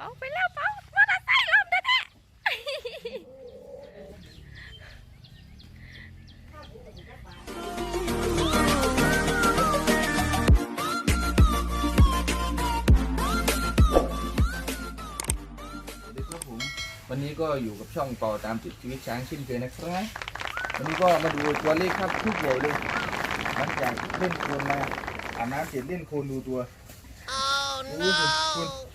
เป๋าไปแล้วเป๋ามอเตอร์ไซค์ลมแท้สวัสดีครับผมวันนี้ก็อยู่กับช่องต่อตามติดชีวิตช้างเช่นเคยนะครับวันนี้ก็มาดูตัวเลขครับทุกโหวเลยหลังจากเล่นโคลนมาอาบน้ำเสร็จเล่นโคลนดูตัว โอ้คุณคุณ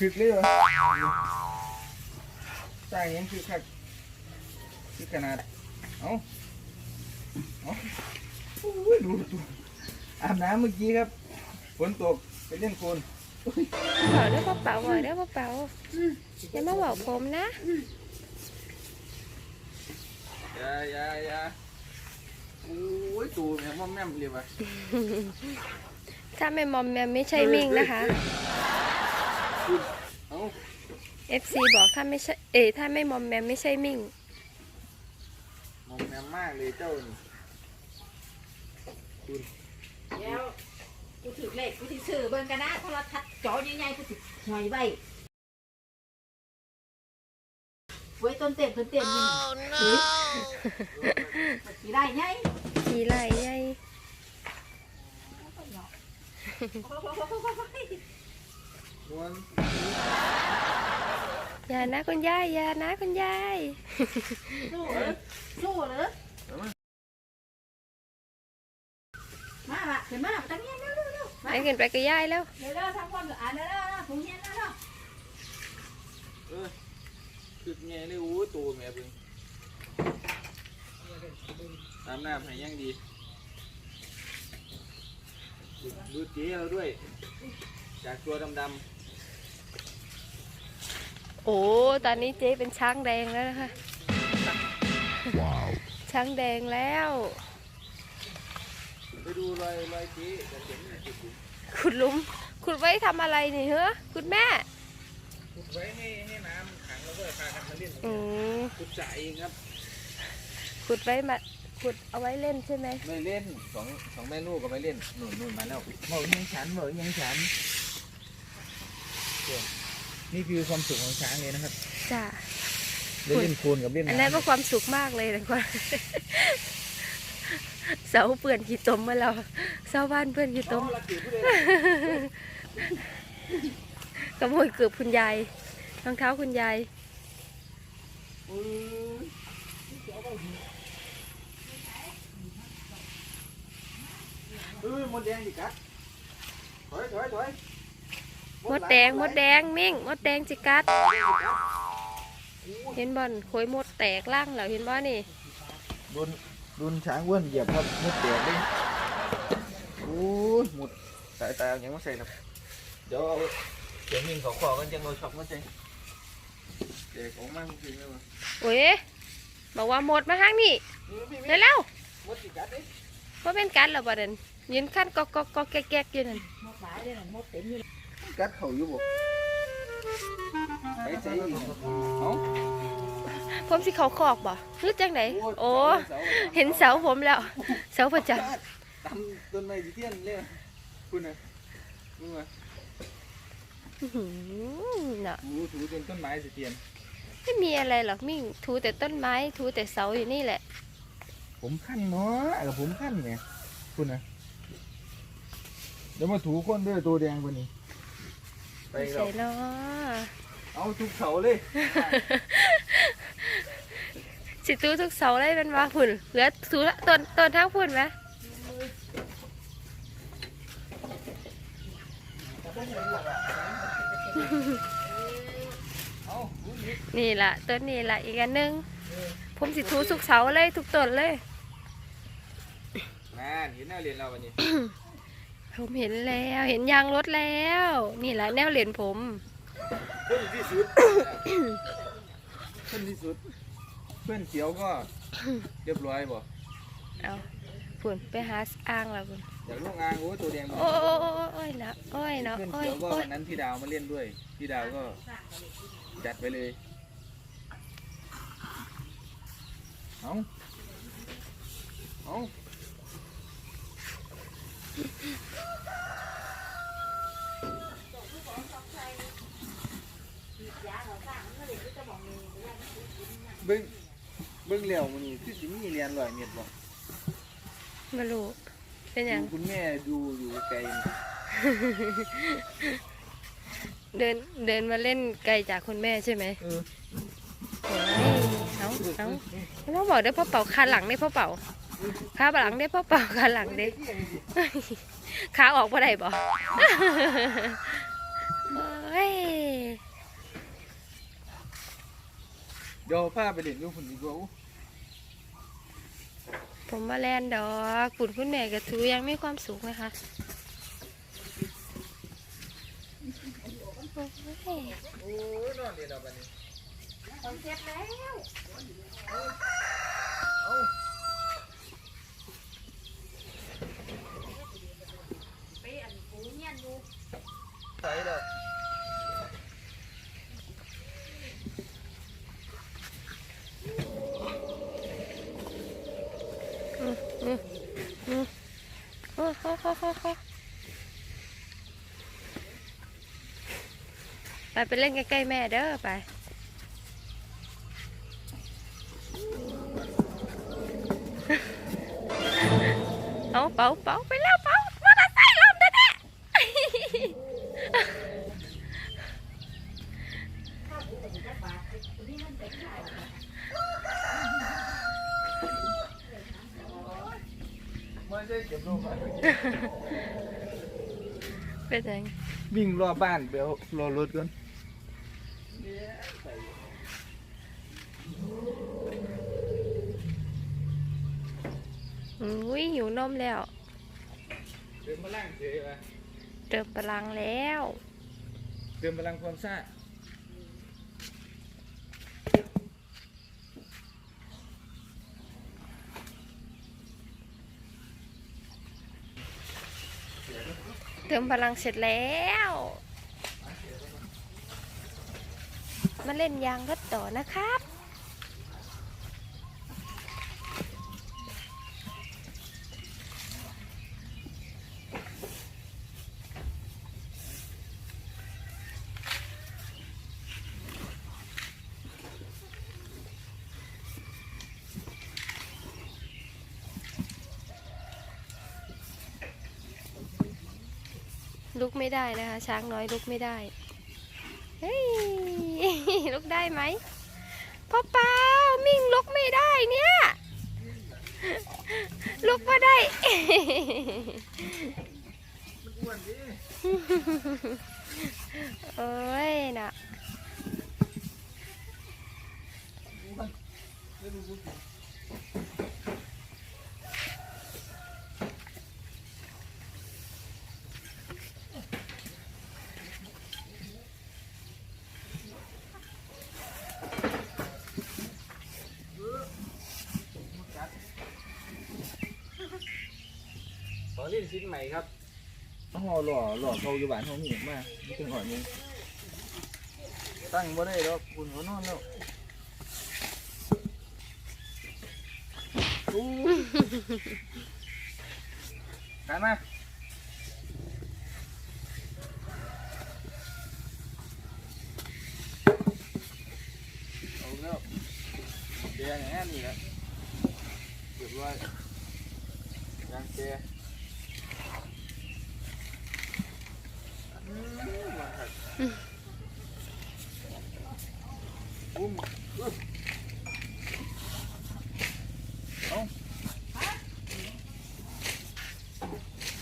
ถึกเลยเหรอใช่ยังคือคักคือขนาด เอ้าเอ้าโอ้ยดูตัวอาบน้ำเมื่อกี้ครับฝนตกไปเล่นโคลนเป๋าเด้อพ่อเป๋าเป๋าเด้อพ่อเป๋าอย่ามาบอกผมนะอย่าอย่าอย่าโอ้ยตูแม่มอมแม่มเลยว่ะถ้าไม่มอมแมมไม่ใช่มิ่งนะคะคุณ เอ้า FC บอกถ้าไม่ใช่เอยถ้าไม่มอมแมมไม่ใช่มิ่ง มอมแม่มมากเลยเจ้านี่คุณเดี๋ยวกูถือเลขกูถือสื่อเบิ่งกันนะโทรทัศน์จอใหญ่ๆกูถือหน่อยไว้ไว้ต้นเต็มต้นเต็มนี่หรือสีได้ไงทีไรไงนวล อย่านะคุณยายอย่านะคุณยายสู้เหรอสู้เหรอมาละเห็นมาตั้งเงี้ยเร็วเร็วเร็วมาไปขึ้นไปกับยายแล้วเร็วเร็วทำความสะอาดเร็วเร็วเร็วถุงเงี้ยเร็วเร็วเออคือไงเลยโอ้ยตูแม่เพิ่งตามน้ำให้ยังดีดูดูเจ๊เราด้วย จากตัวดำ โอ้ตอนนี้เจ๊เป็นช้างแดงแล้วนะคะช้างแดงแล้วๆไปดูรอยรอยเจ๊จะเห็นจุดอยู่คุณลุงคุณไว้ทำอะไรนี่เหรอคุณแม่ ขุดไว้ให้ให้น้ำขังแล้วก็พากันมาเล่นอืมขุดจ่ายเองครับขุดไว้มาขุดเอาไว้เล่นใช่ไหมไม่เล่นสองสองแม่ลูกก็ไม่เล่นหนุนหนุนมาแล้วเหมายังฉันเหมายังฉันเดี๋ยว นี่คือความสุขของช้างเลยนะครับจ้าได้เล่นโคลนกับเล่นอันนั้นน้ำก็ความสุขมากเลยนะกว่าเสาเปื่อนขี้ตมมาแล้วเสาบ้านเปื่อนขี้ตมเอาละเกียรติผู้ใดขโมยเกือบคุณยายรองเท้าคุณยายเอ้ยเอ้ยมดแดงดิกัดถอยถอยถอย มดแดงมดแดงมิ่งมดแดงจิกัด เห็นบอลโขยมดแตกล่างแล้วเห็นบ่นี่โดนโดนช้างอ้วนเหยียบครับมดแดงเลยโอ้ยหมดตายตายเอายังไม่ใส่นะเดี๋ยวเอาเสียงมิงเขาขอกันยังเราช็อกมาใส่เด็กออกมาจริงๆเลยวะโอ้ยบอกว่าหมดมาทางนี่นี่พี่เร็วมดสิกัดดิๆว่าเป็นกันหรอบ่เด่นยืนขั้นกอกกอกกอกแก๊กแก๊กอยู่นั่นมดหลายเลยนะมดเต็มอยู่ กัดเขาอยู่บ่ไปใส่อีกเอ้าผมสิเขาคอกบ่หรือจังไหนโอ้เห็นเสาผมแล้ว เสาประจันตามต้นไม้สิเทียนเลยคุณน่ะมึงอะอื้อหือน่ะถูถูจนต้นไม้สิเทียนไม่มีอะไรหรอกมิ่งถูแต่ต้นไม้ถูแต่เสาอยู่นี่แหละ ผมขั้นเนาะกับผมขั้นไงคุณน่ะเดี๋ยวมาถูคนด้วยตัวแดงกว่านี้ ไปแล้ใส่วเนาะเอาทุกเสาเลยสิตูทุกเสาเลยเป็นว่าพุ่นเหลือถูละต้นต้นทั้งพุ่นไหมเอาดูอีกนี่ล่ะต้นนี่ล่ะอีกอันหนึงผมสิถูทุกเสาเลยทุกต้นเลยน่าเห็นหน้าเรียนเราวันนี้ ผมเห็นแล้วเห็นยางรถแล้ว นี่แหละแนวเหรียญผมขึ้นที่สุดขึ้นที่สุด เพื่อนเขียวก็เรียบร้อยบ่เอาพุ่นไปหาอ่างแล้วพุ่นอยากลงอ่างโอ้ยตัวแดงโอ้โอ้โอ้โอ้ยนะโอ้ยเนาะเพื่อนโอ้ยเขียวก็โอ้ยวันนั้นพี่ดาวมาเล่นด้วย พี่ดาวก็จัดไปเลยเอาเอา เบิ้งเบิ้งแล้วมันนี่คือสิมีเรียนร้อยเมตรบ่มาลูเป็นหยังดูคุณแม่ดูอยู่ไกลนี่เดินเดินมาเล่นไกลจากคุณแม่ใช่ไหมเออโอ้ยเอาเอาพ่อบอกได้อพ่อเป่าขาหลังได้อพ่อเป่าขาหลังได้อพ่อเป่าขาหลังได้อขาออกบ่ได้บ่ โอ้ย เดี๋ยวพาไปเล่นอยู่พุ่นดีกว่าอู้ผมมาแลนดอกคุณคุณแม่กับทูยังมีความสุขไหมคะโอ้ยโอ้ยนอนเรียนเอาบัดนี้ผมเสร็จแล้วเอ้าไปอันกูเงียนอยู่ใส่ดอก โอ้โหโหโหโห ไปไปเล่นใกล้ๆแม่เด้อไปเอาเป่าเป่าไปแล้วเป่ามอเตอร์ไซค์ลมแน่ๆ ไม่ใช่เก็บลงมา เป็นยังวิ่งรอบบ้านเดี๋ยวรอรถก่อนอุ้ยหิวนมแล้ว เติมพลังเฉยไปเติมพลังแล้ว เติมพลังความซ่าเติมพลังเสร็จแล้ว มาเล่นยางรถต่อนะครับ ลุกไม่ได้นะคะ ช้างน้อยลุกไม่ได้ เฮ้ย ลุกได้ไหมพ่อเปามิ่งลุกไม่ได้เนี่ยลุกมาได้โอ้ยน่ะ เล่นชิ้นใหม่ครับต้องรอหล่อหล่อเขาอยู่บ้านเขามีอีมากนี่เป็นหอยนึงตั้งบ่ได้แล้วคุณเขานอนแล้วอู้กันมาเอาแล้วเดียอย่างนี้นี่แหละเรียบร้อยยางเจอืมมาครับ อุ้มอึ๊บเอา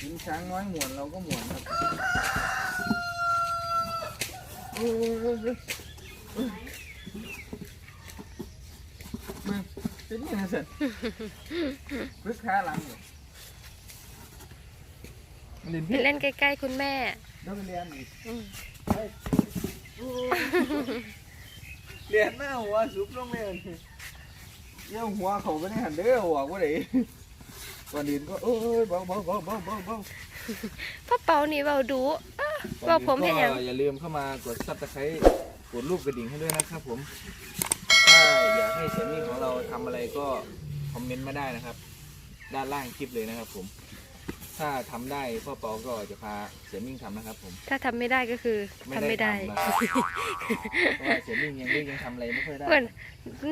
กินช้างน้อยหมวนเราก็หมวนครับโอ้ยมาเป็นยังไงสันพึกขาหลังอยู่เล่นไปพี่เล่นใกล้ๆคุณแม่ เดี๋ยวไปเรียนอีกอืมเรียนหน้าหัวสุบลงเลยเยี่ยหัวเขาไปในหันเด้อหัวก็ได้ก่อนอื่นก็เอ้ยเบาเบาเบาเบาเบาเบาพ่อเปานี่เบาดูอะว่าผมเห็นอย่างก็อย่าลืมเข้ามากดซับสไครต์กดรูปกระดิ่งให้ด้วยนะครับผมถ้าอยากให้เสียงมิ่งของเราทำอะไรก็คอมเมนต์มาได้นะครับ ด้านล่างคลิปเลยนะครับผม ถ้าทำได้พ่อเปาก็จะพาเสียมิ่งทำนะครับผมถ้าทำไม่ได้ก็คือทำไม่ได้ ทำนะครับเพราะว่าเสียมิ่งยังเล็กยังทำอะไรไม่ค่อยได้เหมือน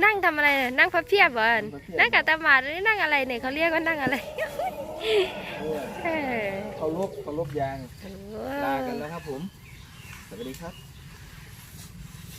นั่งทำอะไรเนี่ยนั่งพับเพียบเหรอนั่งพับเพียบ นั่งกับตาหมาดหรือนั่งอะไรเนี่ยเขาเรียกว่านั่งอะไรเออเออเคารพเคารพยางโอ้ลากันแล้วครับผมสวัสดีครับ